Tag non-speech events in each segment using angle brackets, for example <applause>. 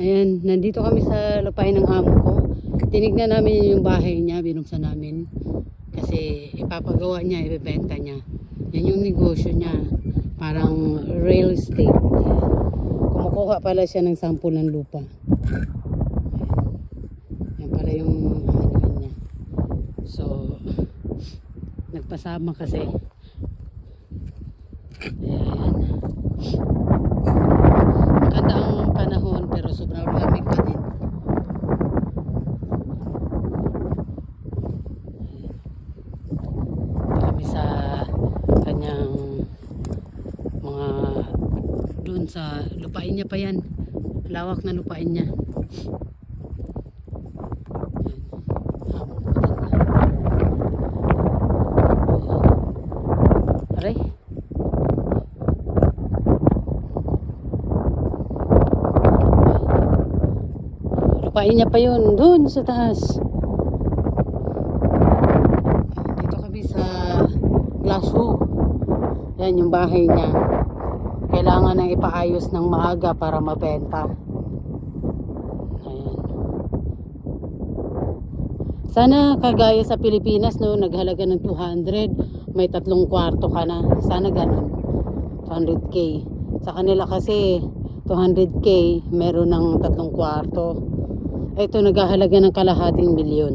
Ayan, nandito kami sa lupain ng amo ko. Tinignan namin yung bahay niya, binuksan namin. Kasi ipapagawa niya, ibebenta niya. Yan yung negosyo niya. Parang real estate. Kumukuha pala siya ng sample ng lupa. Yan pala yung ano niya. So, nagpasama kasi. Ayan. Maganda ang panahon pero sobrang lamig pa din. Kami sa kanyang mga doon sa lupain niya pa yan. Lawak na lupain niya. Aray. Lupain niya pa yun. Doon sa taas. Dito kami sa Glasgow. Yan yung bahay niya. Kailangan na ipaayos ng maaga para mabenta. Ayan. Sana kagaya sa Pilipinas no, naghalaga ng 200, may tatlong kwarto ka na. Sana ganun. 200k. Sa kanila kasi 200k, meron ng tatlong kwarto. Ito naghahalaga ng kalahating milyon.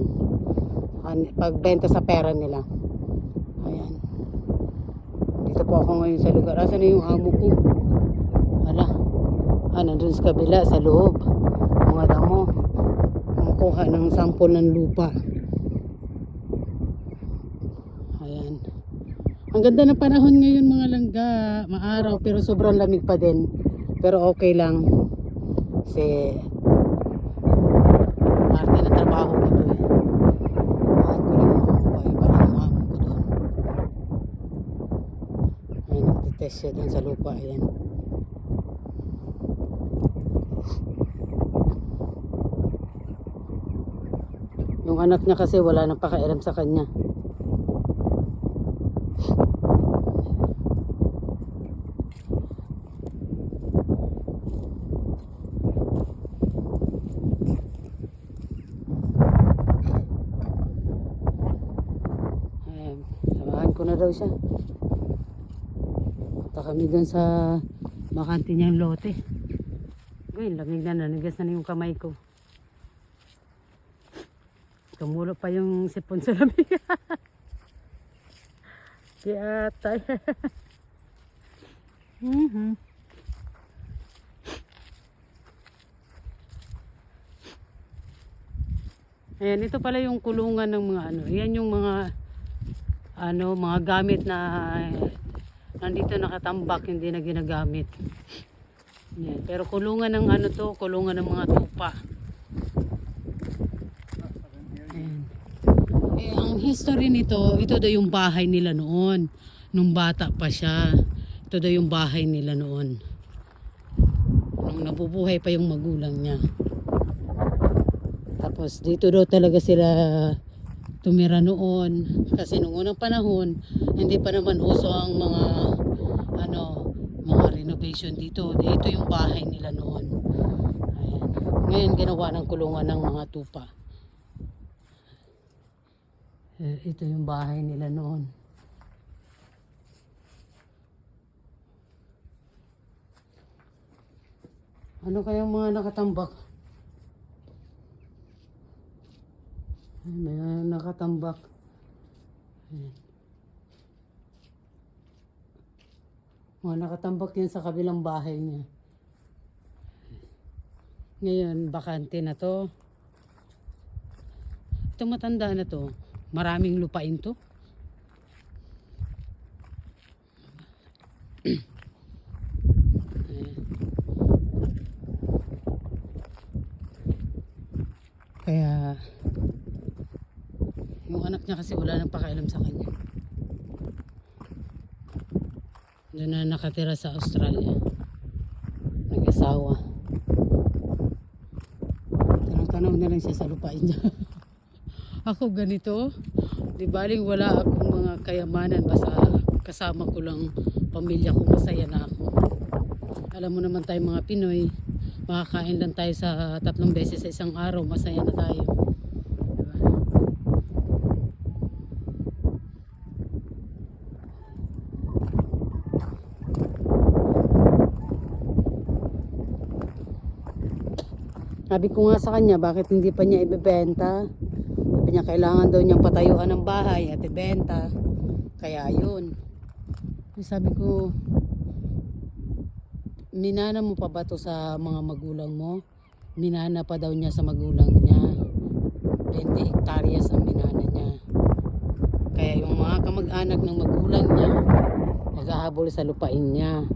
Pagbenta sa pera nila. Ayan. Dito po ako ngayon sa lugar. Asan na yung amo ko? Wala. Ah, nandun sa kabila, sa loob. Mga damo. Kumukuha ng sample ng lupa. Ayan. Ang ganda ng panahon ngayon mga langga. Maaraw pero sobrang lamig pa din. Pero okay lang. Kasi parte ng trabaho ko to eh. Mahal ko lang ako. Kaya parang yung amo ko doon. Nagtitest siya doon sa lupa. Ayan. Yung anak niya kasi wala nang pakialam sa kanya. Ayan, samahan ko na daw siya. Kami dun sa bakante niyang lote. Uy, lamig na, nanigas na yung kamay ko. Tumulo pa yung sipon sa <laughs> lamig. Kaya tayo. <laughs> mhm. Ayan, ito pala yung kulungan ng mga ano. Ayan yung mga ano, mga gamit na nandito nakatambak, hindi na ginagamit. Ayan. Pero kulungan ng ano to, kulungan ng mga tupa. Eh, ang history nito, ito daw yung bahay nila noon. Nung bata pa siya. Ito daw yung bahay nila noon. Nung nabubuhay pa yung magulang niya. Tapos dito daw talaga sila tumira noon. Kasi nung unang panahon, hindi pa naman uso ang mga renovation dito. Ito yung bahay nila noon. Ayan. Ngayon ginawa ng kulungan ng mga tupa. Eh, ito yung bahay nila noon. Ano kayang mga nakatambak? Ay, may nakatambak. Ayan. Mga nakatambak yan sa kabilang bahay niya. Ngayon, bakante na to. Ito matanda na to. Maraming lupain to. Kaya yung anak niya kasi wala nang pakialam sa kanya. Doon na nakatira sa Australia. Nag-asawa. Tanaw-tanaw na lang siya sa lupain niya. <laughs> Ako ganito. Di baling wala akong mga kayamanan. Basta kasama ko lang pamilya ko. Masaya na ako. Alam mo naman tayo mga Pinoy. makakain lang tayo sa tatlong beses sa isang araw, masaya na tayo. Sabi ko nga sa kanya, bakit hindi pa niya ibebenta? Sabi niya, kailangan daw niyang patayuan ng bahay at ibenta. Kaya yun. Sabi ko, minana mo pa ba to sa mga magulang mo? Minana pa daw niya sa magulang niya. 20 hektaryas ang minana niya. Kaya yung mga kamag-anak ng magulang niya, maghahabol sa lupain niya.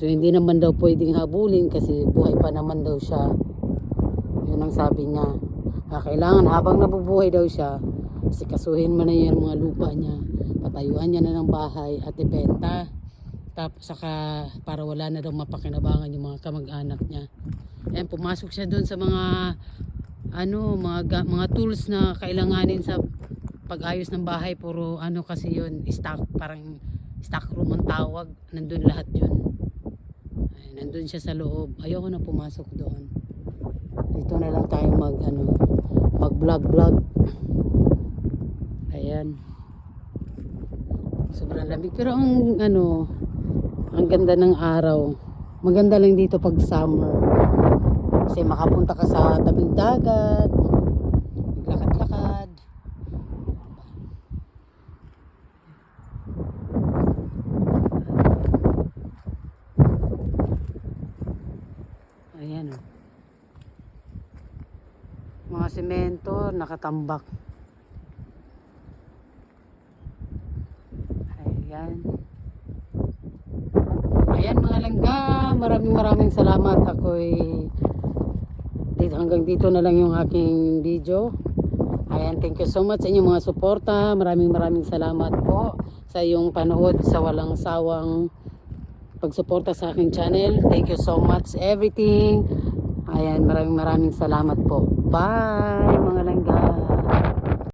So hindi naman daw pwedeng habulin kasi buhay pa naman daw siya. Yun ang sabi niya. Ah, kailangan habang nabubuhay daw siya, sikasuhin mo na yung mga lupa niya. Patayuan niya na ng bahay at ibenta. Tapos saka para wala na daw mapakinabangan yung mga kamag-anak niya. Ayan, pumasok siya doon sa mga ano, mga ga- mga tools na kailanganin sa pag-ayos ng bahay. Puro ano kasi yun, stock, parang stock room ang tawag. Nandun lahat yun. Ay, nandun siya sa loob. Ayoko na pumasok doon. Dito na lang tayo mag ano, mag vlog vlog. Ayan. Sobrang lamig pero ang ano, ang ganda ng araw. Maganda lang dito pag summer. Kasi makapunta ka sa tabing dagat. Lakad-lakad. Ayan o. Mga semento nakatambak. Ayan. Ayan mga langga, maraming maraming salamat. Ako'y dito, hanggang dito na lang yung aking video. Ayan, thank you so much sa inyong mga suporta. Maraming maraming salamat po sa iyong panood sa walang sawang pagsuporta sa aking channel. Thank you so much everything. Ayan, maraming maraming salamat po. Bye mga langga.